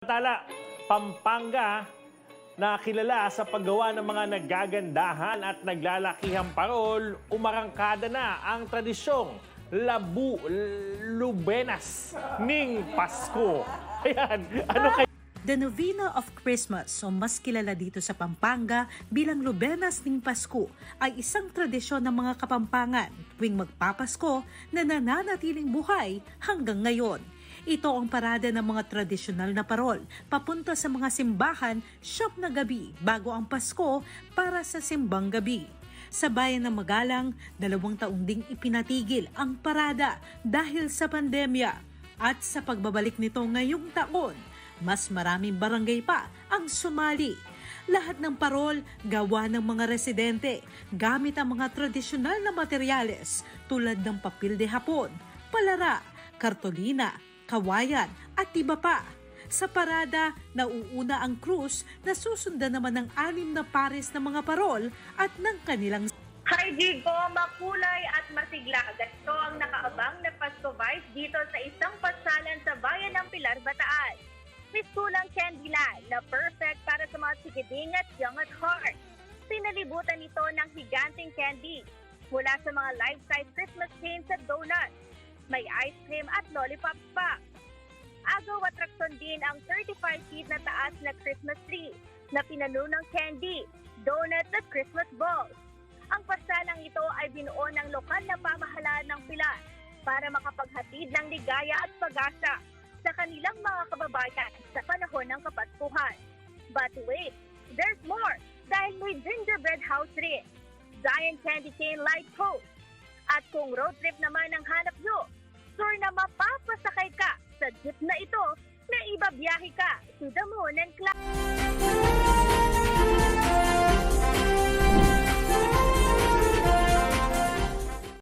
Tala, Pampanga na kilala sa paggawa ng mga nagagandahan at naglalakihang parol, umarangkada na ang tradisyong Labu Lubenas ning Pasko. Ayan, ano kay The Novena of Christmas o mas kilala dito sa Pampanga bilang Lubenas ng Pasko ay isang tradisyon ng mga Kapampangan tuwing magpapasko na nananatiling buhay hanggang ngayon. Ito ang parada ng mga tradisyonal na parol papunta sa mga simbahan shop na gabi bago ang Pasko para sa simbang gabi. Sa bayan ng Magalang, dalawang taong ding ipinatigil ang parada dahil sa pandemya at sa pagbabalik nito ngayong taon mas maraming barangay pa ang sumali. Lahat ng parol gawa ng mga residente gamit ang mga tradisyonal na materyales tulad ng papel de hapon, palara, kartolina, kawayan at iba pa. Sa parada, nauuna ang krus na susundan naman ng anim na pares ng mga parol at ng kanilang Hi Jigo, makulay at masigla. Ganito ang nakaabang na Pasko vibes dito sa isang pasyalan sa bayan ng Pilar, Bataan. Pistulang Candyland na perfect para sa mga tigiding at young at heart. Pinalibutan ito ng higanting candy mula sa mga life-size Christmas canes at donuts. May ice cream at lollipops pa. Agaw atraksyon din ang 35 feet na taas na Christmas tree na pinanuno ng candy, donuts at Christmas balls. Ang pasalang ito ay binuo ng lokal na pamahalaan ng Pilar para makapaghatid ng ligaya at pag-asa sa kanilang mga kababayan sa panahon ng Kapaskuhan. But wait, there's more dahil may gingerbread house rin, giant candy cane light post, at kung road trip naman ang hanap nyo, sure na mapapasakay ka sa jeep na ito na ibabiyahe ka to the moon and cloud.